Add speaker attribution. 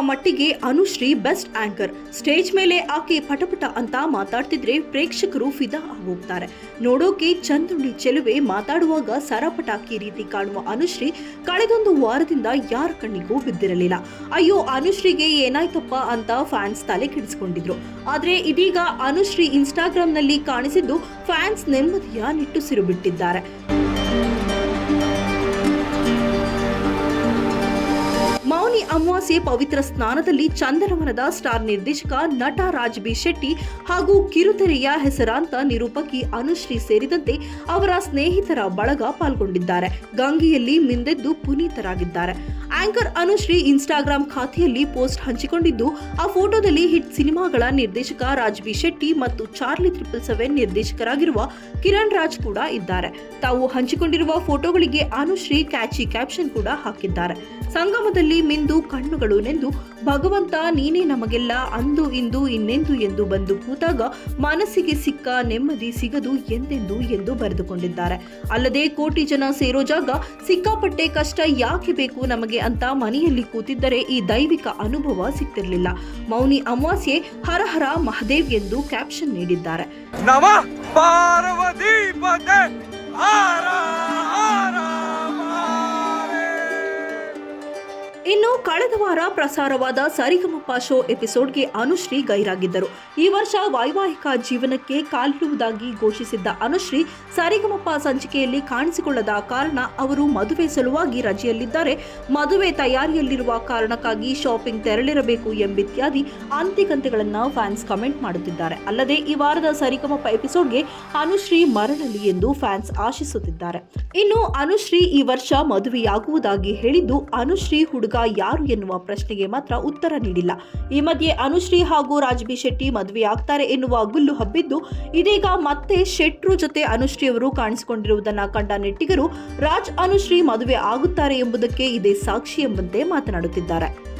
Speaker 1: ಮಟ್ಟಿಗೆ Anushree best anchor. Stage ಮೇಲೆ ಆಕೆ ಪಟಪಟ ಅಂತ ಮಾತಾಡ್ತಿದ್ರೆ ಪ್ರೇಕ್ಷಕರು ಫಿದಾ ಆಗೋಗ್ತಾರೆ. ನೋಡೋಕೆ ಚಂದುಳ್ಳಿ ಚೆಲುವೆ ಮಾತಾಡುವಾಗ ಸರಪಟಾಕಿ ರೀತಿ ಕಾಣುವ ಅನುಶ್ರೀ ಕಳೆದೊಂದು ವಾರದಿಂದ ಯಾರ ಕಣ್ಣಿಗೂ ಬಿದ್ದಿರಲಿಲ್ಲ. ಅಯ್ಯೋ, ಅನುಶ್ರೀಗೆ ಏನಾಯ್ತಪ್ಪ ಅಂತ ಫ್ಯಾನ್ಸ್ ತಲೆ ಕೆಡಿಸ್ಕೊಂಡಿದ್ರು. ಆದ್ರೆ ಇದೀಗ ಅನುಶ್ರೀ ಇನ್ಸ್ಟಾಗ್ರಾಮ್ನಲ್ಲಿ ಕಾಣಿಸಿದ್ದು ಫ್ಯಾನ್ಸ್ ನೆಮ್ಮದಿಯ ನಿಟ್ಟುಸಿರು ಬಿಟ್ಟಿದ್ದಾರೆ. ಮೌನಿ ಅಮಾವಾಸ್ಯೆ ಪವಿತ್ರ ಸ್ನಾನದಲ್ಲಿ ಚಂದನವನದ ಸ್ಟಾರ್ ನಿರ್ದೇಶಕ ನಟ ರಾಜ್ ಬಿ ಶೆಟ್ಟಿ ಹಾಗೂ ಕಿರುತೆರೆಯ ಹೆಸರಾಂತ ನಿರೂಪಕಿ ಅನುಶ್ರೀ ಸೇರಿದಂತೆ ಅವರ ಸ್ನೇಹಿತರ ಬಳಗ ಪಾಲ್ಗೊಂಡಿದ್ದಾರೆ. ಗಂಗೆಯಲ್ಲಿ ಮಿಂದೆದ್ದು ಪುನೀತರಾಗಿದ್ದಾರೆ. ಆಂಕರ್ ಅನುಶ್ರೀ ಇನ್ಸ್ಟಾಗ್ರಾಂ ಖಾತೆಯಲ್ಲಿ ಪೋಸ್ಟ್ ಹಂಚಿಕೊಂಡಿದ್ದು, ಆ ಫೋಟೋದಲ್ಲಿ ಹಿಟ್ ಸಿನಿಮಾಗಳ ನಿರ್ದೇಶಕ ರಾಜ್ವಿ ಶೆಟ್ಟಿ ಮತ್ತು ಚಾರ್ಲಿ ಟ್ರಿಪಲ್ ಸೆವೆನ್ ನಿರ್ದೇಶಕರಾಗಿರುವ ಕಿರಣ್ ರಾಜ್ ಕೂಡ ಇದ್ದಾರೆ. ತಾವು ಹಂಚಿಕೊಂಡಿರುವ ಫೋಟೋಗಳಿಗೆ ಅನುಶ್ರೀ ಕ್ಯಾಚಿ ಕ್ಯಾಪ್ಷನ್ ಕೂಡ ಹಾಕಿದ್ದಾರೆ. ಸಂಗಮದಲ್ಲಿ ಮಿಂದು ಕಣ್ಣುಗಳು ನೆಂದು, ಭಗವಂತ ನೀನೇ ನಮಗೆಲ್ಲ ಅಂದು ಇಂದು ಇನ್ನೆಂದು ಎಂದು ಬಂದು ಕೂತಾಗ ಮನಸ್ಸಿಗೆ ಸಿಕ್ಕ ನೆಮ್ಮದಿ ಸಿಗದು ಎಂದೆಂದು ಎಂದು ಬರೆದುಕೊಂಡಿದ್ದಾರೆ. ಅಲ್ಲದೆ ಕೋಟಿ ಜನ ಸೇರೋ ಜಾಗ ಸಿಕ್ಕಾಪಟ್ಟೆ ಕಷ್ಟ ಯಾಕೆ ಬೇಕು ನಮಗೆ ಅಂತ ಮನೆಯಲ್ಲಿ ಕೂತಿದ್ದರೆ ಈ ದೈವಿಕ ಅನುಭವ ಸಿಗ್ತಿರಲಿಲ್ಲ ಮೌನಿ ಅಮಾವಾಸ್ಯೆ ಹರ ಹರ ಮಹದೇವ್ ಎಂದು ಕ್ಯಾಪ್ಷನ್ ನೀಡಿದ್ದಾರೆ. ಇನ್ನು ಕಳೆದ ವಾರ ಪ್ರಸಾರವಾದ ಸರಿಗಮಪ ಶೋ ಎಪಿಸೋಡ್ಗೆ ಅನುಶ್ರೀ ಗೈರಾಗಿದ್ದರು. ಈ ವರ್ಷ ವೈವಾಹಿಕ ಜೀವನಕ್ಕೆ ಕಾಲಿಡುವುದಾಗಿ ಘೋಷಿಸಿದ್ದ ಅನುಶ್ರೀ ಸರಿಗಮಪ ಸಂಚಿಕೆಯಲ್ಲಿ ಕಾಣಿಸಿಕೊಳ್ಳದ ಕಾರಣ ಅವರು ಮದುವೆ ಸಲುವಾಗಿ ರಜೆಯಲ್ಲಿದ್ದಾರೆ. ಮದುವೆ ತಯಾರಿಯಲ್ಲಿರುವ ಕಾರಣಕ್ಕಾಗಿ ಶಾಪಿಂಗ್ ತೆರಳಿರಬೇಕು ಎಂಬಿತ್ಯಾದಿ ಅಂತಿಗಂತೆಗಳನ್ನು ಫ್ಯಾನ್ಸ್ ಕಮೆಂಟ್ ಮಾಡುತ್ತಿದ್ದಾರೆ. ಅಲ್ಲದೆ ಈ ವಾರದ ಸರಿಗಮಪ ಎಪಿಸೋಡ್ಗೆ ಅನುಶ್ರೀ ಮರಳಲಿ ಎಂದು ಫ್ಯಾನ್ಸ್ ಆಶಿಸುತ್ತಿದ್ದಾರೆ. ಇನ್ನು ಅನುಶ್ರೀ ಈ ವರ್ಷ ಮದುವೆಯಾಗುವುದಾಗಿ ಹೇಳಿದ್ದು, ಅನುಶ್ರೀ ಹುಡುಗ ಯಾರು ಎನ್ನುವ ಪ್ರಶ್ನೆಗೆ ಮಾತ್ರ ಉತ್ತರ ನೀಡಿಲ್ಲ. ಈ ಮಧ್ಯೆ ಅನುಶ್ರೀ ಹಾಗೂ ರಾಜ್ಬಿ ಶೆಟ್ಟಿ ಮದುವೆಯಾಗ್ತಾರೆ ಎನ್ನುವ ಗುಲ್ಲು ಹಬ್ಬಿದ್ದು, ಇದೀಗ ಮತ್ತೆ ಶೆಟ್ರು ಜೊತೆ ಅನುಶ್ರೀ ಅವರು ಕಾಣಿಸಿಕೊಂಡಿರುವುದನ್ನು ಕಂಡ ನೆಟ್ಟಿಗರು, ರಾಜ್ ಅನುಶ್ರೀ ಮದುವೆ ಆಗುತ್ತಾರೆ ಎಂಬುದಕ್ಕೆ ಇದೇ ಸಾಕ್ಷಿ ಎಂಬಂತೆ ಮಾತನಾಡುತ್ತಿದ್ದಾರೆ.